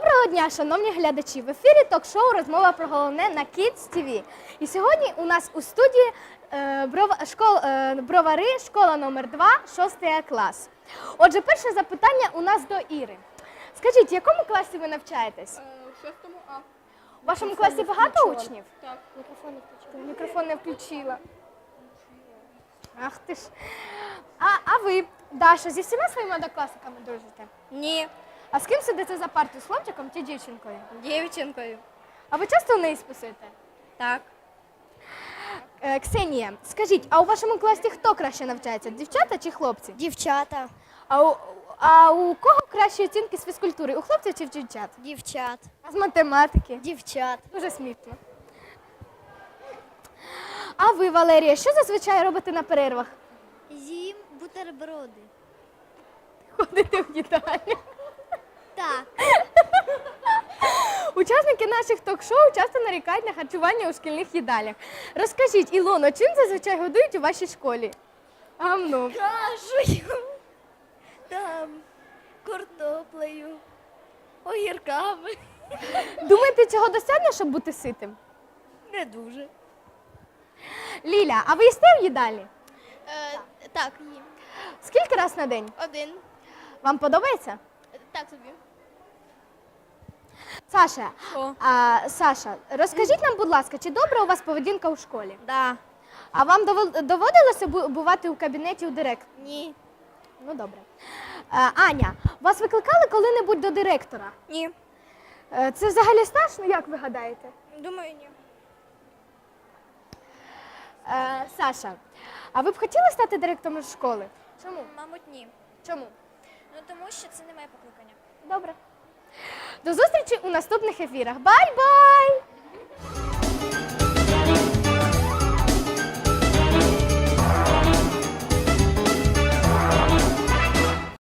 Доброго дня, шановні глядачі! В ефірі ток-шоу Розмова про головне на Kids TV. І сьогодні у нас у студії е, школ, е, бровари, школа номер 2 6 клас. Отже, перше запитання у нас до Іри. Скажіть, в якому класі ви навчаєтесь? У шостому А. У вашому класі багато учнів? Так. Мікрофон не включила. Мікрофон не включила. Ах ти ж. А, а ви, Даша, зі всіма своїми однокласниками дружите? Ні. А з ким сидите за партою? З хлопчиком чи дівчинкою? Дівчинкою. А ви часто в неї списуєте? Так. Е, Ксенія, скажіть, а у вашому класі хто краще навчається? Дівчата чи хлопці? Дівчата. А у, а у кого кращі оцінки з фізкультури? У хлопців чи в дівчат? Дівчат. А з математики? Дівчат. Дуже смішно. А ви, Валерія, що зазвичай робите на перервах? З'їм бутерброди. Ходите в їдальню. Так. Учасники наших ток-шоу часто нарікають на харчування у шкільних їдалях. Розкажіть, Ілоно, чим зазвичай годують у вашій школі? Гамно. Кашею. Там картоплею. Огірками. Думаєте, цього достатньо, щоб бути ситим? Не дуже. Ліля, а ви їсте в їдальні? Е, так, їм. Скільки раз на день? Один. Вам подобається? Так собі. Саша, О. а, Саша, розкажіть нам, будь ласка, чи добра у вас поведінка у школі? Да. А вам довел- доводилося бу- бувати у кабінеті у директора? Ні. Ну добре. Е, Аня, вас викликали коли-небудь до директора? Ні. Е, Це взагалі страшно, як ви гадаєте? Думаю, ні. Е, Саша, а ви б хотіли стати директором школи? Чому? Мабуть, ні. Чому? Ну тому що це не моє покликання. Добре. До зустрічі у наступних ефірах. Бай-бай!